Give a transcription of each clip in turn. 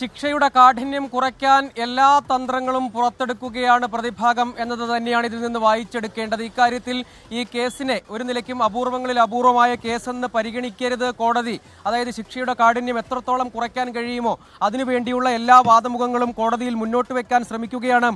ശിക്ഷയുടെ കാഠിന്യം കുറയ്ക്കാൻ എല്ലാ തന്ത്രങ്ങളും പുറത്തെടുക്കുകയാണ് പ്രതിഭാഗം എന്നത് തന്നെയാണ് ഇതിൽ നിന്ന് വായിച്ചെടുക്കേണ്ടത്. ഇക്കാര്യത്തിൽ ഈ കേസിനെ ഒരു നിലയ്ക്കും അപൂർവങ്ങളിൽ അപൂർവമായ കേസെന്ന് പരിഗണിക്കരുത് കോടതി. അതായത് ശിക്ഷയുടെ കാഠിന്യം എത്രത്തോളം കുറയ്ക്കാൻ കഴിയുമോ അതിനുവേണ്ടിയുള്ള എല്ലാ വാദമുഖങ്ങളും കോടതിയിൽ മുന്നോട്ട് വെക്കാൻ ശ്രമിക്കുകയാണ്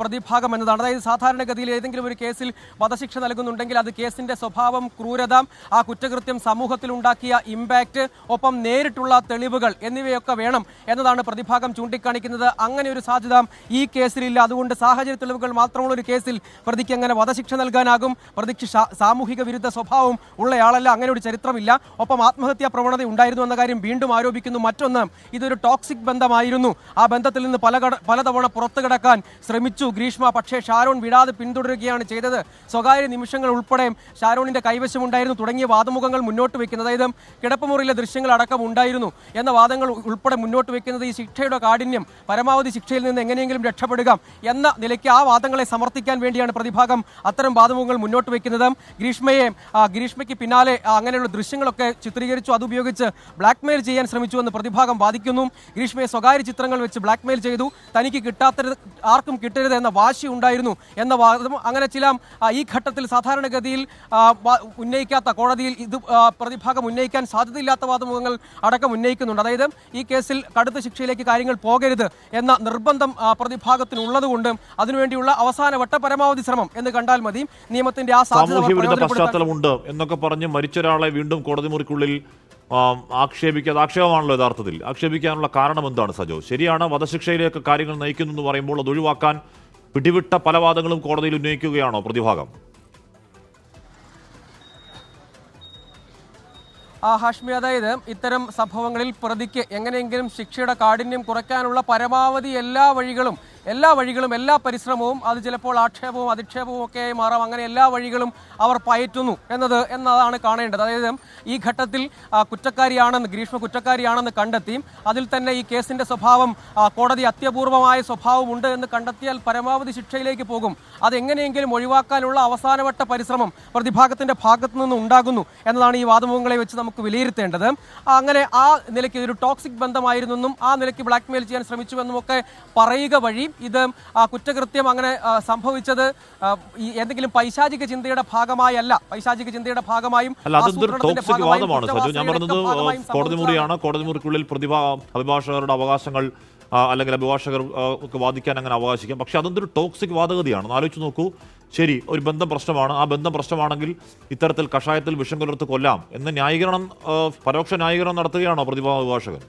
പ്രതിഭാഗം എന്നതാണ്. അതായത് സാധാരണഗതിയിൽ ഏതെങ്കിലും ഒരു കേസിൽ വധശിക്ഷ നൽകുന്നുണ്ടെങ്കിൽ അത് കേസിന്റെ സ്വഭാവം ക്രൂരത ആ കുറ്റകൃത്യം സമൂഹത്തിൽ ഉണ്ടാക്കിയ ഇമ്പാക്റ്റ് ഒപ്പം നേരിട്ടുള്ള തെളിവുകൾ എന്നിവയൊക്കെ വേണം എന്നതാണ് പ്രതിഭാഗം ചൂണ്ടിക്കാണിക്കുന്നത്? അങ്ങനെ ഒരു സാധ്യത ഈ കേസിലില്ല. അതുകൊണ്ട് സാഹചര്യ തെളിവുകൾ മാത്രമുള്ള ഒരു കേസിൽ പ്രതിക്ക് അങ്ങനെ വധശിക്ഷ നൽകാനാകും. പ്രതിക്ക് സാമൂഹിക വിരുദ്ധ സ്വഭാവം ഉള്ളയാളല്ല. അങ്ങനെ ഒരു ചരിത്രമില്ല. ഒപ്പം ആത്മഹത്യാ പ്രവണത ഉണ്ടായിരുന്നു എന്ന കാര്യം വീണ്ടും ആരോപിക്കുന്നു. മറ്റൊന്ന് ഇതൊരു ടോക്സിക് ബന്ധമായിരുന്നു. ആ ബന്ധത്തിൽ നിന്ന് പല പലതവണ പുറത്തു കിടക്കാൻ ശ്രമിച്ചു. ഗ്രീഷ്മ പക്ഷേ ഷാരോൺ വിടാതെ പിന്തുടരുകയാണ് ചെയ്തത്. സ്വകാര്യ നിമിഷങ്ങൾ ഉൾപ്പെടെ ഷാരോണിന്റെ കൈവശമുണ്ടായിരുന്നു തുടങ്ങിയ വാദമുഖങ്ങൾ മുന്നോട്ട് വയ്ക്കുന്നത്. അതായത് കിടപ്പുമുറിയിലെ ദൃശ്യങ്ങൾ അടക്കം ഉണ്ടായിരുന്നു എന്ന വാദങ്ങൾ ഉൾപ്പെടെ മുന്നോട്ട് വെക്കുന്നത് ഈ ശിക്ഷയുടെ കാഠിന്യം പരമാവധി ശിക്ഷയിൽ നിന്ന് എങ്ങനെയെങ്കിലും രക്ഷപ്പെടുക എന്ന നിലയ്ക്ക് ആ വാദങ്ങളെ സമർത്ഥിക്കാൻ വേണ്ടിയാണ് പ്രതിഭാഗം അത്തരം വാദമുഖങ്ങൾ മുന്നോട്ട് വയ്ക്കുന്നത്. ഗ്രീഷ്മയെ ഗ്രീഷ്മയ്ക്ക് പിന്നാലെ അങ്ങനെയുള്ള ദൃശ്യങ്ങളൊക്കെ ചിത്രീകരിച്ചു. അതുപയോഗിച്ച് ബ്ലാക്ക്മെയിൽ ചെയ്യാൻ ശ്രമിച്ചു എന്ന് പ്രതിഭാഗം വാദിക്കുന്നു. ഗ്രീഷ്മയെ സ്വകാര്യ ചിത്രങ്ങൾ വെച്ച് ബ്ലാക്ക്മെയിൽ ചെയ്തു. തനിക്ക് കിട്ടാത്ത ആർക്കും കിട്ടരുത് എന്ന വാശി ഉണ്ടായിരുന്നു എന്ന വാദം അങ്ങനെ ചില ഈ ഘട്ടത്തിൽ സാധാരണഗതിയിൽ ഉന്നയിക്കാത്ത കോടതിയിൽ ഇത് പ്രതിഭാഗം ഉന്നയിക്കാൻ സാധ്യതയില്ലാത്ത വാദമുഖങ്ങൾ അടക്കം ഉന്നയിക്കുന്നുണ്ട്. അതായത് ഈ കേസിൽ കടുത്ത ശിക്ഷയിലേക്ക് കാര്യങ്ങൾ പോകരുത് എന്ന നിർബന്ധം പ്രതിഭാഗത്തിനുള്ളതുകൊണ്ടും അതിനുവേണ്ടിയുള്ള അവസാനവട്ട പരമാവധി ശ്രമം എന്ന് കണ്ടാൽ മതി. നിയമത്തിന്റെ ആ സാമൂഹ്യ വിരുദ്ധ പശ്ചാത്തലമുണ്ട് എന്നൊക്കെ പറഞ്ഞ് മരിച്ച ഒരാളെ വീണ്ടും കോടതി മുറിക്കുള്ളിൽ ആക്ഷേപിക്കാതെ ആക്ഷേപമാണല്ലോ യഥാർത്ഥത്തിൽ. ആക്ഷേപിക്കാനുള്ള കാരണം എന്താണ് സജോ? ശരിയാണ് വധശിക്ഷയിലേക്ക് കാര്യങ്ങൾ നയിക്കുന്നു എന്ന് പറയുമ്പോൾ അത് ഒഴിവാക്കാൻ പിടിവിട്ട പല വാദങ്ങളും കോടതിയിൽ ഉന്നയിക്കുകയാണോ പ്രതിഭാഗം? ഹാഷ്മി അതായത് ഇത്തരം സംഭവങ്ങളിൽ പ്രതിക്ക് എങ്ങനെയെങ്കിലും ശിക്ഷയുടെ കാഠിന്യം കുറയ്ക്കാനുള്ള പരമാവധി എല്ലാ വഴികളും എല്ലാ വഴികളും എല്ലാ പരിശ്രമവും അത് ചിലപ്പോൾ ആക്ഷേപവും അധിക്ഷേപവും ഒക്കെ മാറാം. അങ്ങനെ എല്ലാ വഴികളും അവർ പയറ്റുന്നു എന്നത് എന്നതാണ് കാണേണ്ടത്. അതായത് ഈ ഘട്ടത്തിൽ കുറ്റക്കാരിയാണെന്ന് ഗ്രീഷ്മ കുറ്റക്കാരിയാണെന്ന് കണ്ടെത്തി അതിൽ തന്നെ ഈ കേസിന്റെ സ്വഭാവം കോടതി അത്യപൂർവമായ സ്വഭാവമുണ്ട് എന്ന് കണ്ടെത്തിയാൽ പരമാവധി ശിക്ഷയിലേക്ക് പോകും. അതെങ്ങനെയെങ്കിലും ഒഴിവാക്കാനുള്ള അവസാനവട്ട പരിശ്രമം പ്രതിഭാഗത്തിന്റെ ഭാഗത്തു നിന്ന് ഉണ്ടാകുന്നു എന്നതാണ് ഈ വാദമുഖങ്ങളെ വെച്ച് നമുക്ക് വിലയിരുത്തേണ്ടത്. അങ്ങനെ ആ നിലയ്ക്ക് ഇതൊരു ടോക്സിക് ബന്ധമായിരുന്നെന്നും ആ നിലയ്ക്ക് ബ്ലാക്ക്മെയിൽ ചെയ്യാൻ ശ്രമിച്ചുവെന്നും ഒക്കെ പറയുക വഴി ഇത് ആ കുറ്റകൃത്യം അങ്ങനെ സംഭവിച്ചത് എന്തെങ്കിലും പൈശാചിക ചിന്തയുടെ ഭാഗമായല്ല. പൈശാചിക ചിന്തയുടെ ഭാഗമായും വാദമാണ് സജു. ഞാൻ പറഞ്ഞത് കോടതി മുറിയാണ്. കോടതി മുറിക്കുള്ളിൽ പ്രതിഭാ അഭിഭാഷകരുടെ അവകാശങ്ങൾ അല്ലെങ്കിൽ അഭിഭാഷകർ വാദിക്കാൻ അങ്ങനെ അവകാശിക്കാം. പക്ഷെ അതെന്തൊരു ടോക്സിക് വാദഗതിയാണ്. ആലോചിച്ച് നോക്കൂ. ശരി ഒരു ബന്ധം പ്രശ്നമാണ്. ആ ബന്ധം പ്രശ്നമാണെങ്കിൽ ഇത്തരത്തിൽ കഷായത്തിൽ വിഷം കലർത്ത് കൊല്ലാം എന്ന് ന്യായീകരണം പരോക്ഷ ന്യായീകരണം നടത്തുകയാണോ പ്രതിഭാ അഭിഭാഷകൻ?